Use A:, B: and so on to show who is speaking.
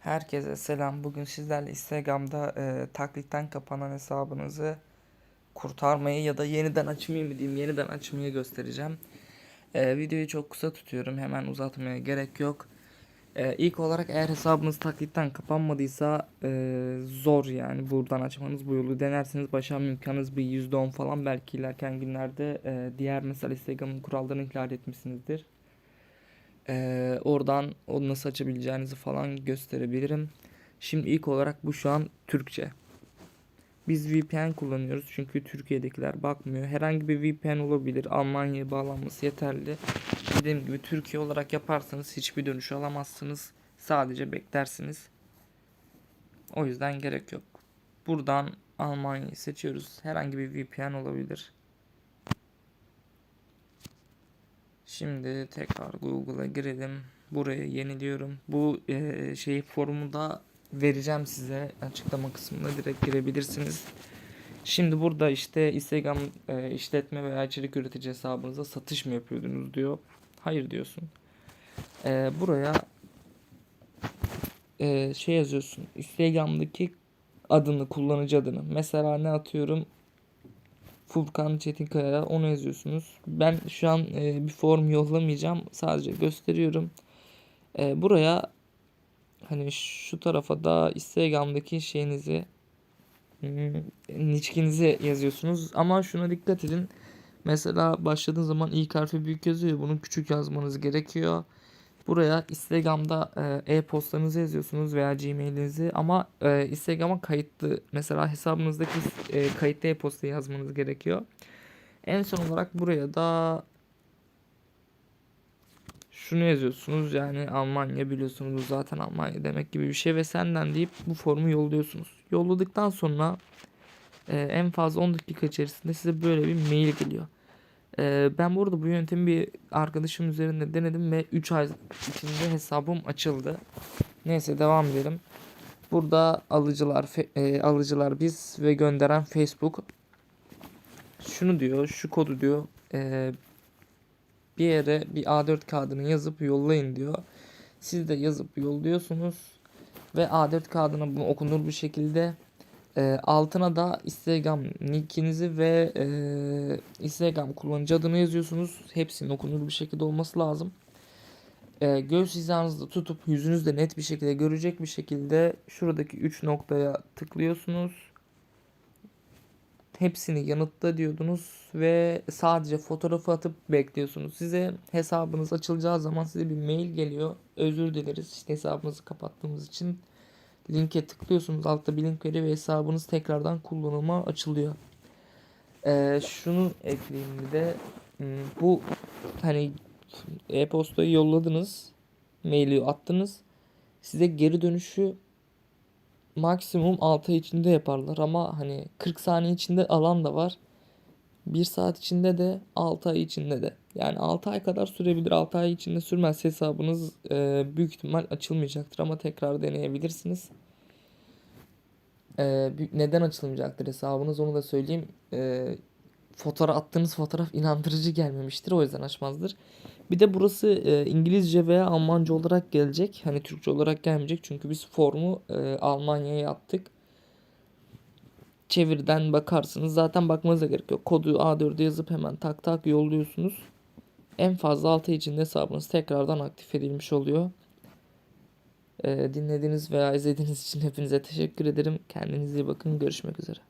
A: Herkese selam. Bugün sizlerle Instagram'da e, taklitten kapanan hesabınızı kurtarmayı ya da yeniden açmayı mı diyeyim, yeniden açmayı göstereceğim. E, videoyu çok kısa tutuyorum. Hemen uzatmaya gerek yok. E, ilk olarak eğer hesabınız taklitten kapanmadıysa e, zor yani buradan açmanız bu yolu denersiniz başarma imkanınız bir %10 falan belki ilerleyen günlerde e, diğer mesela Instagram'ın kurallarını ihlal etmişsinizdir. Ee, oradan onu nasıl açabileceğinizi falan gösterebilirim. Şimdi ilk olarak bu şu an Türkçe. Biz VPN kullanıyoruz çünkü Türkiye'dekiler bakmıyor. Herhangi bir VPN olabilir. Almanya'ya bağlanması yeterli. Dediğim gibi Türkiye olarak yaparsanız hiçbir dönüş alamazsınız. Sadece beklersiniz. O yüzden gerek yok. Buradan Almanya'yı seçiyoruz. Herhangi bir VPN olabilir. Şimdi tekrar Google'a girelim. Buraya yeniliyorum. Bu e, şey formu da vereceğim size açıklama kısmına direkt girebilirsiniz. Şimdi burada işte Instagram e, işletme veya içerik üretici hesabınıza satış mı yapıyordunuz diyor. Hayır diyorsun. E, buraya e, şey yazıyorsun. Instagram'daki adını, kullanıcı adını. Mesela ne atıyorum? Furkan Çetinkaya onu yazıyorsunuz. Ben şu an e, bir form yollamayacağım. Sadece gösteriyorum. E, buraya hani şu tarafa da Instagram'daki şeyinizi hmm, nickinizi yazıyorsunuz. Ama şuna dikkat edin. Mesela başladığın zaman ilk harfi büyük yazıyor. Bunu küçük yazmanız gerekiyor. Buraya Instagram'da e, e-postanızı yazıyorsunuz veya Gmail'inizi ama e, Instagram'a kayıtlı mesela hesabınızdaki e, kayıtlı e-postayı yazmanız gerekiyor. En son olarak buraya da şunu yazıyorsunuz yani Almanya biliyorsunuz zaten Almanya demek gibi bir şey ve senden deyip bu formu yolluyorsunuz. Yolladıktan sonra e, en fazla 10 dakika içerisinde size böyle bir mail geliyor. Ee, ben burada bu yöntemi bir arkadaşım üzerinde denedim ve 3 ay içinde hesabım açıldı. Neyse devam edelim. Burada alıcılar e, alıcılar biz ve gönderen Facebook. Şunu diyor, şu kodu diyor. E, bir yere bir A4 kağıdını yazıp yollayın diyor. Siz de yazıp yolluyorsunuz ve A4 kağıdına bunu okunur bir şekilde e, altına da Instagram nickinizi ve e, Instagram kullanıcı adını yazıyorsunuz. Hepsinin okunur bir şekilde olması lazım. E, göğüs hizanızda tutup yüzünüzde net bir şekilde görecek bir şekilde şuradaki 3 noktaya tıklıyorsunuz. Hepsini yanıtla diyordunuz ve sadece fotoğrafı atıp bekliyorsunuz. Size hesabınız açılacağı zaman size bir mail geliyor. Özür dileriz işte hesabınızı kapattığımız için linke tıklıyorsunuz. Altta bir link veriyor ve hesabınız tekrardan kullanıma açılıyor. Ee, şunu ekleyeyim bir de hmm, bu hani e-postayı yolladınız. Maili attınız. Size geri dönüşü maksimum 6 ay içinde yaparlar ama hani 40 saniye içinde alan da var. 1 saat içinde de 6 ay içinde de. Yani 6 ay kadar sürebilir. 6 ay içinde sürmez hesabınız e, büyük ihtimal açılmayacaktır ama tekrar deneyebilirsiniz. E, neden açılmayacaktır hesabınız onu da söyleyeyim. E, fotoğraf attığınız fotoğraf inandırıcı gelmemiştir o yüzden açmazdır. Bir de burası e, İngilizce veya Almanca olarak gelecek. Hani Türkçe olarak gelmeyecek çünkü biz formu e, Almanya'ya attık çevirden bakarsınız. Zaten bakmanıza gerek yok. Kodu A4'e yazıp hemen tak tak yolluyorsunuz. En fazla 6 içinde hesabınız tekrardan aktif edilmiş oluyor. Ee, dinlediğiniz veya izlediğiniz için hepinize teşekkür ederim. Kendinize iyi bakın. Görüşmek üzere.